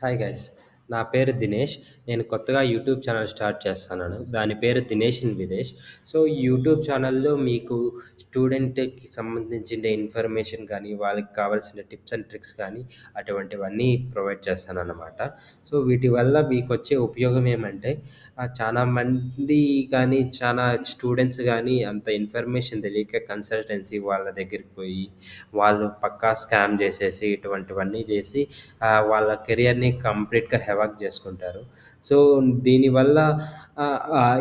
Hi, guys. నా పేరు దినేష్. నేను కొత్తగా యూట్యూబ్ ఛానల్ స్టార్ట్ చేస్తున్నాను దాని పేరు Dinesh in Videsh. So YouTube ఛానల్లో మీకు స్టూడెంట్కి సంబంధించిన ఇన్ఫర్మేషన్ కానీ వాళ్ళకి కావాల్సిన టిప్స్ అండ్ ట్రిక్స్ కానీ అటువంటివన్నీ ప్రొవైడ్ చేస్తాను అన్నమాట సో వీటి వల్ల మీకు వచ్చే ఉపయోగం ఏమంటే చాలా మంది కానీ చాలా స్టూడెంట్స్ కానీ అంత ఇన్ఫర్మేషన్ తెలియక కన్సల్టెన్సీ వాళ్ళ దగ్గరికి పోయి వాళ్ళు పక్కా స్కామ్ చేసేసి ఇటువంటివన్నీ చేసి వాళ్ళ కెరియర్ని కంప్లీట్గా హెవాక్ చేసుకుంటారు. సో దీనివల్ల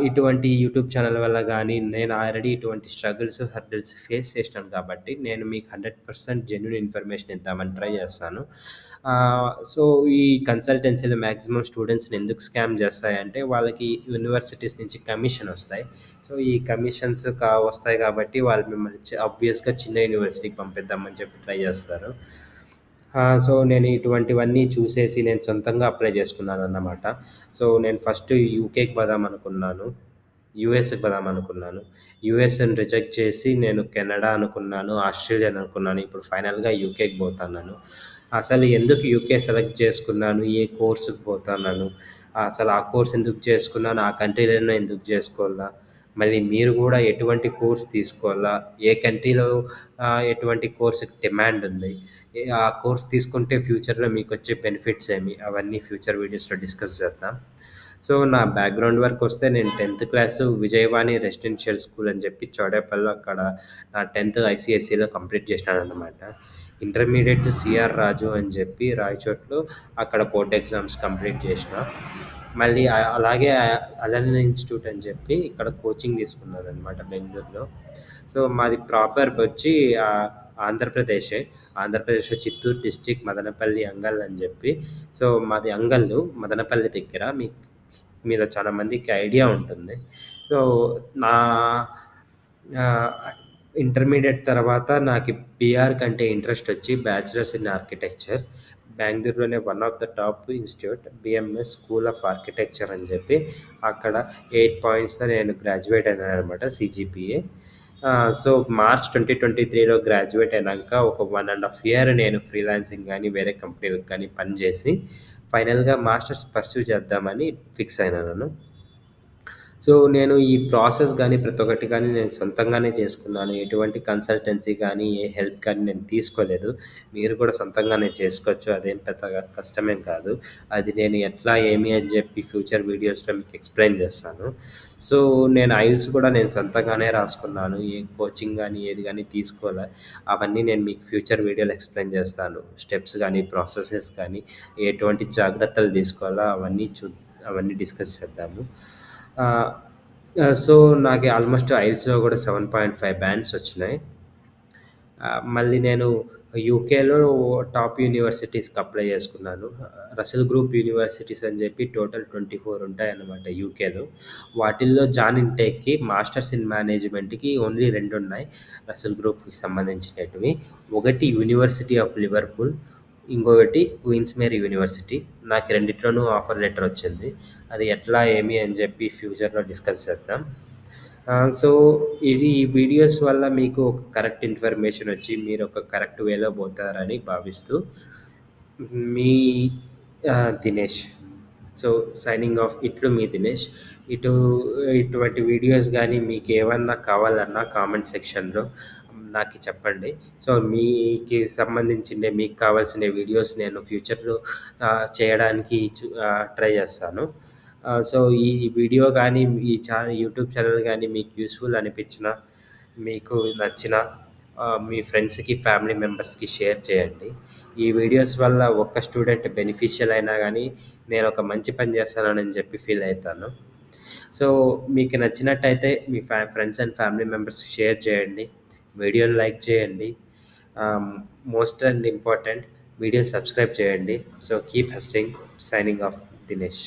ఇటువంటి యూట్యూబ్ ఛానల్ వల్ల కానీ నేను ఆల్రెడీ ఇటువంటి స్ట్రగుల్స్ హర్డల్స్ ఫేస్ చేసినాను కాబట్టి నేను మీకు హండ్రెడ్ పర్సెంట్ జెన్యున్ ఇన్ఫర్మేషన్ ఇద్దామని ట్రై చేస్తాను. సో ఈ కన్సల్టెన్సీలు మ్యాక్సిమం స్టూడెంట్స్ని ఎందుకు స్కామ్ చేస్తాయంటే వాళ్ళకి యూనివర్సిటీస్ నుంచి కమిషన్ వస్తాయి. సో ఈ కమిషన్స్ కా వస్తాయి కాబట్టి వాళ్ళు మిమ్మల్ని ఆబ్వియస్గా చిన్న యూనివర్సిటీకి పంపిద్దామని చెప్పి ట్రై చేస్తారు. సో నేను ఇటువంటివన్నీ చూసేసి నేను సొంతంగా అప్లై చేసుకున్నాను అన్నమాట సో నేను ఫస్ట్ యూకేకి పోదాం అనుకున్నాను. యూఎస్కి పోదాం అనుకున్నాను. యూఎస్ని రిజెక్ట్ చేసి నేను కెనడా అనుకున్నాను ఆస్ట్రేలియా అనుకున్నాను. ఇప్పుడు ఫైనల్గా యూకేకి పోతున్నాను. అసలు ఎందుకు యూకే సెలెక్ట్ చేసుకున్నాను? ఏ కోర్సుకి పోతున్నాను? అసలు ఆ కోర్స్ ఎందుకు చేసుకున్నాను? ఆ కంట్రీలోనే ఎందుకు చేసుకోవాలా? మళ్ళీ మీరు కూడా ఎటువంటి కోర్స్ తీసుకోవాలా? ఏ కంట్రీలో ఎటువంటి కోర్స్ డిమాండ్ ఉంది? ఆ కోర్స్ తీసుకుంటే ఫ్యూచర్లో మీకు వచ్చే బెనిఫిట్స్ ఏమి? అవన్నీ ఫ్యూచర్ వీడియోస్లో డిస్కస్ చేద్దాం. సో నా బ్యాక్గ్రౌండ్ వర్క్ వస్తే నేను tenth class Vijayavani residential school అని చెప్పి చౌడేపల్లిలో అక్కడ నా టెన్త్ ఐసీఎస్సీలో కంప్లీట్ చేసినాను అనమాట ఇంటర్మీడియట్ సిఆర్ రాజు అని చెప్పి రాయచోట్లో అక్కడ బోర్డ్ ఎగ్జామ్స్ కంప్లీట్ చేసిన. మళ్ళీ అలాగే అలన్ ఇన్స్టిట్యూట్ అని చెప్పి ఇక్కడ కోచింగ్ తీసుకున్నాను అనమాట బెంగళూరులో. సో మాది ప్రాపర్ వచ్చి ఆంధ్రప్రదేశే. ఆంధ్రప్రదేశ్ చిత్తూరు డిస్టిక్ మదనపల్లి అంగల్ అని చెప్పి. సో మాది అంగల్లు మదనపల్లి దగ్గర. మీ మీలో చాలా మందికి ఐడియా ఉంటుంది. సో నా ఇంటర్మీడియట్ తర్వాత నాకు బీఆర్ కంటే ఇంట్రెస్ట్ వచ్చి bachelors in architecture బెంగళూరులోనే one of the top institute BMS school of architecture అని చెప్పి అక్కడ ఎయిట్ పాయింట్స్తో నేను గ్రాడ్యుయేట్ అయినాను అనమాట CGPA so March twenty twenty త్రీలో గ్రాడ్యుయేట్ అయినాక ఒక వన్ అండ్ హాఫ్ ఇయర్ నేను ఫ్రీలాన్సింగ్ కానీ వేరే కంపెనీలకు కానీ పనిచేసి ఫైనల్గా మాస్టర్స్ పర్సూ చేద్దామని ఫిక్స్ అయినాను సో నేను ఈ ప్రాసెస్ కానీ ప్రతి ఒక్కటి కానీ నేను సొంతంగానే చేసుకున్నాను. ఎటువంటి కన్సల్టెన్సీ కానీ ఏ హెల్ప్ కానీ నేను తీసుకోలేదు. మీరు కూడా సొంతంగానే చేసుకోవచ్చు. అదేం పెద్ద కష్టమేం కాదు. అది నేను ఎట్లా ఏమి అని చెప్పి ఫ్యూచర్ వీడియోస్లో మీకు ఎక్స్ప్లెయిన్ చేస్తాను. సో నేను ఐల్స్ కూడా నేను సొంతంగానే రాసుకున్నాను. ఏ కోచింగ్ కానీ ఏది కానీ తీసుకోలే. అవన్నీ నేను మీకు ఫ్యూచర్ వీడియోలు ఎక్స్ప్లెయిన్ చేస్తాను. స్టెప్స్ కానీ ప్రాసెసెస్ కానీ ఎటువంటి జాగ్రత్తలు తీసుకోవాలా అవన్నీ చూ అవన్నీ డిస్కస్ చేద్దాము. సో నాకు ఆల్మోస్ట్ ఐల్స్లో కూడా సెవెన్ పాయింట్ ఫైవ్ బ్యాండ్స్ వచ్చినాయి. మళ్ళీ నేను యూకేలో టాప్ యూనివర్సిటీస్కి అప్లై చేసుకున్నాను. రసల్ గ్రూప్ యూనివర్సిటీస్ అని చెప్పి టోటల్ ట్వంటీ ఫోర్ ఉంటాయన్నమాట యూకేలో. వాటిల్లో జాన్ ఇంటేక్కి మాస్టర్స్ ఇన్ మేనేజ్మెంట్కి ఓన్లీ రెండు ఉన్నాయి రసల్ గ్రూప్కి సంబంధించినటివి. ఒకటి యూనివర్సిటీ ఆఫ్ లివర్పూల్ ఇంకొకటి క్వీన్స్మేరీ యూనివర్సిటీ నాకు రెండిట్లోనూ ఆఫర్ లెటర్ వచ్చింది. అది ఎట్లా ఏమి అని చెప్పి ఫ్యూచర్లో డిస్కస్ చేద్దాం. సో ఇది ఈ వీడియోస్ వల్ల మీకు ఒక కరెక్ట్ ఇన్ఫర్మేషన్ వచ్చి మీరు ఒక కరెక్ట్ వేలో పోతారని భావిస్తూ మీ దినేష్. సో సైనింగ్ ఆఫ్ ఇట్లు మీ దినేష్. ఇటు ఇటువంటి వీడియోస్ కానీ మీకు ఏమన్నా కావాలన్నా కామెంట్ సెక్షన్లో నాకు చెప్పండి. సో మీకు సంబంధించిన మీకు కావాల్సిన వీడియోస్ నేను ఫ్యూచర్లో చేయడానికి ట్రై చేస్తాను. సో ఈ వీడియో కానీ ఈ ఛా యూట్యూబ్ ఛానల్ కానీ మీకు యూస్ఫుల్ అనిపించిన మీకు నచ్చిన మీ ఫ్రెండ్స్కి ఫ్యామిలీ మెంబర్స్కి షేర్ చేయండి. ఈ వీడియోస్ వల్ల ఒక్క స్టూడెంట్ బెనిఫిషియల్ అయినా కానీ నేను ఒక మంచి పని చేస్తానని చెప్పి ఫీల్ అవుతాను సో మీకు నచ్చినట్టయితే మీ ఫ్యా ఫ్రెండ్స్ అండ్ ఫ్యామిలీ మెంబర్స్కి షేర్ చేయండి. వీడియోని లైక్ చేయండి. Most and important video subscribe చేయండి. So keep hustling signing off Dinesh